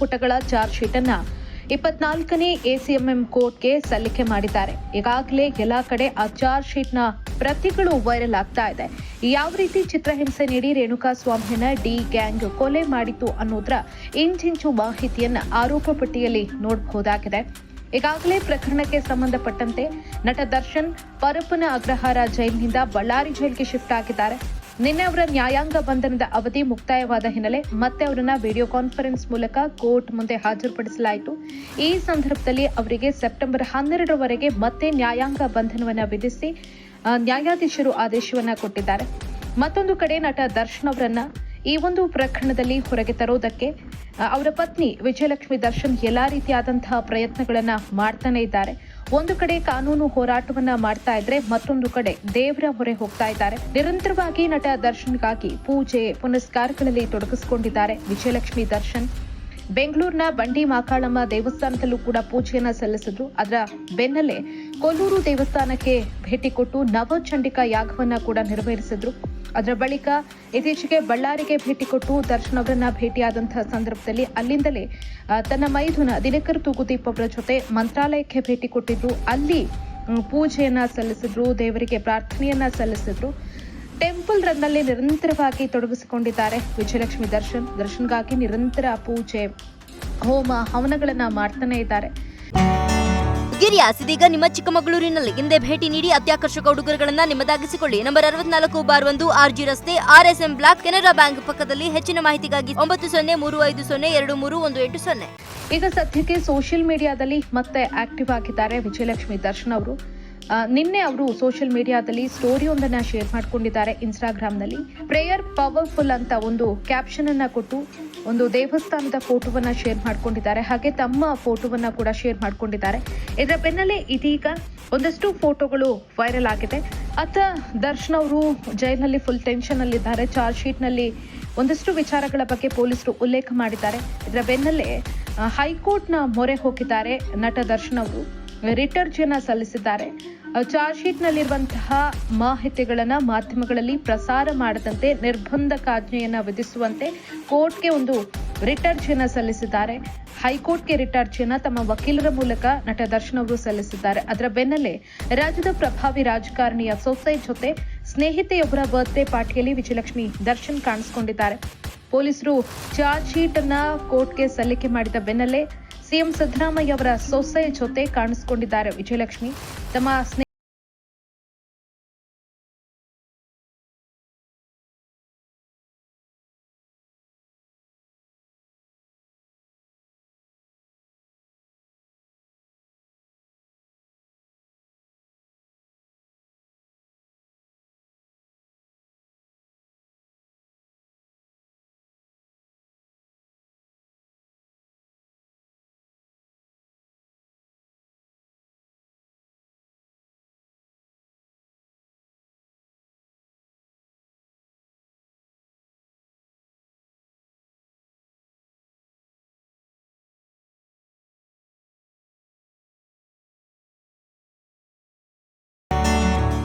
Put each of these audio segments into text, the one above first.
ಪುಟಗಳ charge sheet ಅನ್ನ ಇಪ್ಪತ್ನಾಲ್ಕನೇ ಎಸಿಎಂಎಂ ಕೋರ್ಟ್ಗೆ ಸಲ್ಲಿಕೆ ಮಾಡಿದ್ದಾರೆ. ಈಗಾಗಲೇ ಎಲ್ಲಾ ಕಡೆ ಆ ಚಾರ್ಜ್ ಶೀಟ್ನ ಪ್ರತಿಗಳು ವೈರಲ್ ಆಗ್ತಾ ಇದೆ. ಯಾವ ರೀತಿ ಚಿತ್ರಹಿಂಸೆ ನೀಡಿ ರೇಣುಕಾ ಸ್ವಾಮಿಯನ್ನ ಡಿ ಗ್ಯಾಂಗ್ ಕೊಲೆ ಮಾಡಿತು ಅನ್ನೋದ್ರ ಇಂಚಿಂಚು ಮಾಹಿತಿಯನ್ನ ಆರೋಪ ಪಟ್ಟಿಯಲ್ಲಿ ನೋಡಬಹುದಾಗಿದೆ ಈಗಾಗಲೇ ಪ್ರಕರಣಕ್ಕೆ ಸಂಬಂಧಪಟ್ಟಂತೆ ನಟ ದರ್ಶನ್ ಪರಪ್ಪನ ಅಗ್ರಹಾರ ಜೈಲಿನಿಂದ ಬಳ್ಳಾರಿ ಜೈಲ್ಗೆ ಶಿಫ್ಟ್ ಆಗಿದ್ದಾರೆ. ನಿನ್ನೆ ಅವರ ನ್ಯಾಯಾಂಗ ಬಂಧನದ ಅವಧಿ ಮುಕ್ತಾಯವಾದ ಹಿನ್ನೆಲೆ ಮತ್ತೆ ಅವರನ್ನ ವಿಡಿಯೋ ಕಾನ್ಫರೆನ್ಸ್ ಮೂಲಕ ಕೋರ್ಟ್ ಮುಂದೆ ಹಾಜರುಪಡಿಸಲಾಯಿತು. ಈ ಸಂದರ್ಭದಲ್ಲಿ ಅವರಿಗೆ ಸೆಪ್ಟೆಂಬರ್ ಹನ್ನೆರಡರವರೆಗೆ ಮತ್ತೆ ನ್ಯಾಯಾಂಗ ಬಂಧನವನ್ನು ವಿಧಿಸಿ ನ್ಯಾಯಾಧೀಶರು ಆದೇಶವನ್ನ ಕೊಟ್ಟಿದ್ದಾರೆ. ಮತ್ತೊಂದು ಕಡೆ ನಟ ದರ್ಶನ್ ಅವರನ್ನ ಈ ಒಂದು ಪ್ರಕರಣದಲ್ಲಿ ಹೊರಗೆ ತರೋದಕ್ಕೆ ಅವರ ಪತ್ನಿ ವಿಜಯಲಕ್ಷ್ಮಿ ದರ್ಶನ್ ಎಲ್ಲಾ ರೀತಿಯಾದಂತಹ ಪ್ರಯತ್ನಗಳನ್ನ ಮಾಡ್ತಾನೆ ಇದ್ದಾರೆ. ಒಂದು ಕಡೆ ಕಾನೂನು ಹೋರಾಟವನ್ನ ಮಾಡ್ತಾ ಇದ್ರೆ ಮತ್ತೊಂದು ಕಡೆ ದೇವರ ಹೊರೆ ಹೋಗ್ತಾ ಇದ್ದಾರೆ. ನಿರಂತರವಾಗಿ ನಟ ದರ್ಶನ್ಗಾಗಿ ಪೂಜೆ ಪುನಸ್ಕಾರಗಳಲ್ಲಿ ತೊಡಗಿಸಿಕೊಂಡಿದ್ದಾರೆ. ವಿಜಯಲಕ್ಷ್ಮಿ ದರ್ಶನ್ ಬೆಂಗಳೂರಿನ ಬಂಡಿ ಮಾಕಾಳಮ್ಮ ದೇವಸ್ಥಾನದಲ್ಲೂ ಕೂಡ ಪೂಜೆಯನ್ನ ಸಲ್ಲಿಸಿದ್ರು. ಅದರ ಬೆನ್ನಲ್ಲೇ ಕೊಲ್ಲೂರು ದೇವಸ್ಥಾನಕ್ಕೆ ಭೇಟಿ ಕೊಟ್ಟು ನವಚಂಡಿಕಾ ಯಾಗವನ್ನ ಕೂಡ ನೆರವೇರಿಸಿದ್ರು. ಅದರ ಬಳಿಕ ಇತ್ತೀಚೆಗೆ ಬಳ್ಳಾರಿಗೆ ಭೇಟಿ ಕೊಟ್ಟು ದರ್ಶನ್ ಅವರನ್ನ ಭೇಟಿಯಾದಂತಹ ಸಂದರ್ಭದಲ್ಲಿ ಅಲ್ಲಿಂದಲೇ ತನ್ನ ಮೈದುನ ದಿನಕರ್ ತೂಗುದೀಪ್ ಅವರ ಜೊತೆ ಮಂತ್ರಾಲಯಕ್ಕೆ ಭೇಟಿ ಕೊಟ್ಟಿದ್ರು. ಅಲ್ಲಿ ಪೂಜೆಯನ್ನ ಸಲ್ಲಿಸಿದ್ರು, ದೇವರಿಗೆ ಪ್ರಾರ್ಥನೆಯನ್ನ ಸಲ್ಲಿಸಿದ್ರು. ಟೆಂಪಲ್ ರನ್ನಲ್ಲಿ ನಿರಂತರವಾಗಿ ತೊಡಗಿಸಿಕೊಂಡಿದ್ದಾರೆ. ವಿಜಯಲಕ್ಷ್ಮಿ ದರ್ಶನ್ ದರ್ಶನ್ಗಾಗಿ ನಿರಂತರ ಪೂಜೆ ಹೋಮ ಹವನಗಳನ್ನ ಮಾಡ್ತಾನೆ ಇದ್ದಾರೆ. ಗಿರಿಯಾಸ್ ಇದೀಗ ನಿಮ್ಮ ಚಿಕ್ಕಮಗಳೂರಿನಲ್ಲಿ ಹಿಂದೆ ಭೇಟಿ ನೀಡಿ ಅತ್ಯಾಕರ್ಷಕ ಉಡುಗೊರೆಗಳನ್ನು ನಿಮ್ಮದಾಗಿಸಿಕೊಳ್ಳಿ. ನಂಬರ್ ಅರವತ್ನಾಲ್ಕು ಬಾರ್ ಒಂದು ಆರ್ಜಿ ರಸ್ತೆ ಆರ್ಎಸ್ಎಂ ಬ್ಲಾಕ್ ಕೆನರಾ ಬ್ಯಾಂಕ್ ಪಕ್ಕದಲ್ಲಿ ಹೆಚ್ಚಿನ ಮಾಹಿತಿಗಾಗಿ ಒಂಬತ್ತು ಸೊನ್ನೆ ಮೂರು ಐದು ಸೊನ್ನೆ ಎರಡು ಮೂರು ಒಂದು ಎಂಟು ಸೊನ್ನೆ. ಈಗ ಸದ್ಯಕ್ಕೆ ಸೋಷಿಯಲ್ ಮೀಡಿಯಾದಲ್ಲಿ ಮತ್ತೆ ಆಕ್ಟಿವ್ ಆಗಿದ್ದಾರೆ ವಿಜಯಲಕ್ಷ್ಮಿ ದರ್ಶನ್ ಅವರು. ನಿನ್ನೆ ಅವರು ಸೋಷಿಯಲ್ ಮೀಡಿಯಾದಲ್ಲಿ ಸ್ಟೋರಿಯೊಂದನ್ನ ಶೇರ್ ಮಾಡ್ಕೊಂಡಿದ್ದಾರೆ ಇನ್ಸ್ಟಾಗ್ರಾಮ್ನಲ್ಲಿ ಪ್ರೇಯರ್ ಪವರ್ಫುಲ್ ಅಂತ ಒಂದು ಕ್ಯಾಪ್ಷನ್ ಅನ್ನ ಕೊಟ್ಟು, ಒಂದು ದೇವಸ್ಥಾನದ ಫೋಟೋವನ್ನ ಶೇರ್ ಮಾಡ್ಕೊಂಡಿದ್ದಾರೆ. ಹಾಗೆ ತಮ್ಮ ಫೋಟೋವನ್ನ ಕೂಡ ಶೇರ್ ಮಾಡ್ಕೊಂಡಿದ್ದಾರೆ. ಇದರ ಬೆನ್ನಲ್ಲೇ ಇದೀಗ ಒಂದಷ್ಟು ಫೋಟೋಗಳು ವೈರಲ್ ಆಗಿದೆ. ಅತ್ತ ದರ್ಶನ್ ಅವರು ಜೈಲಿನಲ್ಲಿ ಫುಲ್ ಟೆನ್ಷನ್ ಅಲ್ಲಿದ್ದಾರೆ. ಚಾರ್ಜ್ ಶೀಟ್ನಲ್ಲಿ ಒಂದಷ್ಟು ವಿಚಾರಗಳ ಬಗ್ಗೆ ಪೊಲೀಸರು ಉಲ್ಲೇಖ ಮಾಡಿದ್ದಾರೆ. ಇದರ ಬೆನ್ನಲ್ಲೇ ಹೈಕೋರ್ಟ್ನ ಮೊರೆ ಹೋಗಿದ್ದಾರೆ ನಟ ದರ್ಶನ್ ಅವರು. ರಿಟ್ ಅರ್ಜಿಯನ್ನ ಸಲ್ಲಿಸಿದ್ದಾರೆ. ಚಾರ್ಜ್ ಚಾರ್ಜ್ ಶೀಟ್ನಲ್ಲಿರುವಂತಹ ಮಾಹಿತಿಗಳನ್ನ ಮಾಧ್ಯಮಗಳಲ್ಲಿ ಪ್ರಸಾರ ಮಾಡದಂತೆ ನಿರ್ಬಂಧಕಾಜ್ಞೆಯನ್ನ ವಿಧಿಸುವಂತೆ ಕೋರ್ಟ್ಗೆ ಒಂದು ರಿಟ್ ಅರ್ಜಿಯನ್ನ ಸಲ್ಲಿಸಿದ್ದಾರೆ. ಹೈಕೋರ್ಟ್ಗೆ ರಿಟ್ ಅರ್ಜಿಯನ್ನ ತಮ್ಮ ವಕೀಲರ ಮೂಲಕ ನಟ ದರ್ಶನ್ ಅವರು ಸಲ್ಲಿಸಿದ್ದಾರೆ. ಅದರ ಬೆನ್ನಲ್ಲೇ ರಾಜ್ಯದ ಪ್ರಭಾವಿ ರಾಜಕಾರಣಿಯ ಸೊಸೈ ಜೊತೆ ಸ್ನೇಹಿತೆಯೊಬ್ಬರ ಬರ್ತ್ಡೇ ಪಾರ್ಟಿಯಲ್ಲಿ ವಿಜಯಲಕ್ಷ್ಮಿ ದರ್ಶನ್ ಕಾಣಿಸಿಕೊಂಡಿದ್ದಾರೆ. ಪೊಲೀಸರು ಚಾರ್ಜ್ ಶೀಟ್ ಅನ್ನ ಕೋರ್ಟ್ಗೆ ಸಲ್ಲಿಕೆ ಮಾಡಿದ ಬೆನ್ನಲ್ಲೇ ಸಿಎಂ ಸಿದ್ದರಾಮಯ್ಯ ಅವರ ಸೊಸೆ ಜೊತೆ ಕಾಣಿಸಿಕೊಂಡಿದ್ದಾರೆ. ವಿಜಯಲಕ್ಷ್ಮಿ ತಮ್ಮ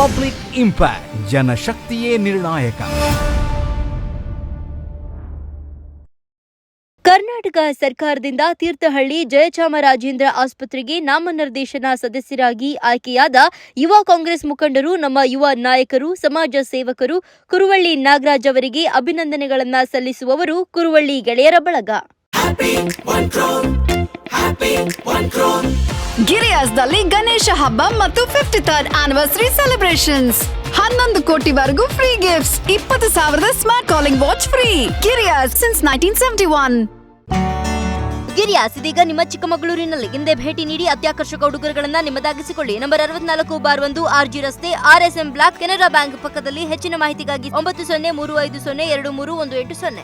ಪಬ್ಲಿಕ್ ಇಂಪ್ಯಾಕ್ಟ್ ಜನಶಕ್ತಿಯೇ ನಿರ್ಣಾಯಕ ಕರ್ನಾಟಕ ಕರ್ನಾಟಕ ಸರ್ಕಾರದಿಂದ ತೀರ್ಥಹಳ್ಳಿ ಜಯಚಾಮರಾಜೇಂದ್ರ ಆಸ್ಪತ್ರೆಗೆ ನಾಮನಿರ್ದೇಶನ ಸದಸ್ಯರಾಗಿ ಆಯ್ಕೆಯಾದ ಯುವ ಕಾಂಗ್ರೆಸ್ ಮುಖಂಡರು ನಮ್ಮ ಯುವ ನಾಯಕರು ಸಮಾಜ ಸೇವಕರು ಕುರುವಳ್ಳಿ ನಾಗರಾಜ್ ಅವರಿಗೆ ಅಭಿನಂದನೆಗಳನ್ನು ಸಲ್ಲಿಸುವವರು ಕುರುವಳ್ಳಿ ಗೆಳೆಯರ ಬಳಗ. ಗಿರಿಯಾಸ್ದಲ್ಲಿ ಗಣೇಶ ಹಬ್ಬ ಮತ್ತು ಫಿಫ್ಟಿ ಥರ್ಡ್ ಆನಿವರ್ಸರಿ ಸೆಲೆಬ್ರೇಷನ್ಸ್ ಹನ್ನೊಂದು ಕೋಟಿವರೆಗೂ ಫ್ರೀ ಗಿಫ್ಟ್ಸ್ ಇಪ್ಪತ್ತು ಸಾವಿರದ smart calling watch free Giriyas since nineteen seventy one Giriyas, ಇದೀಗ ನಿಮ್ಮ ಚಿಕ್ಕಮಗಳೂರಿನಲ್ಲಿ ಹಿಂದೆ ಭೇಟಿ ನೀಡಿ ಅತ್ಯಾಕರ್ಷಕ ಉಡುಗೊರೆಗಳನ್ನ ನಿಮ್ಮದಾಗಿಸಿಕೊಳ್ಳಿ. ನಂಬರ್ ಅರವತ್ನಾಲ್ಕು ಬಾರ್ ಒಂದು ಆರ್ಜಿ ರಸ್ತೆ, R S M block Canara bank ಪಕ್ಕದಲ್ಲಿ ಹೆಚ್ಚಿನ ಮಾಹಿತಿಗಾಗಿ ಒಂಬತ್ತು ಸೊನ್ನೆ ಮೂರು ಐದು ಸೊನ್ನೆ ಎರಡು ಮೂರು ಒಂದು ಎಂಟು ಸೊನ್ನೆ.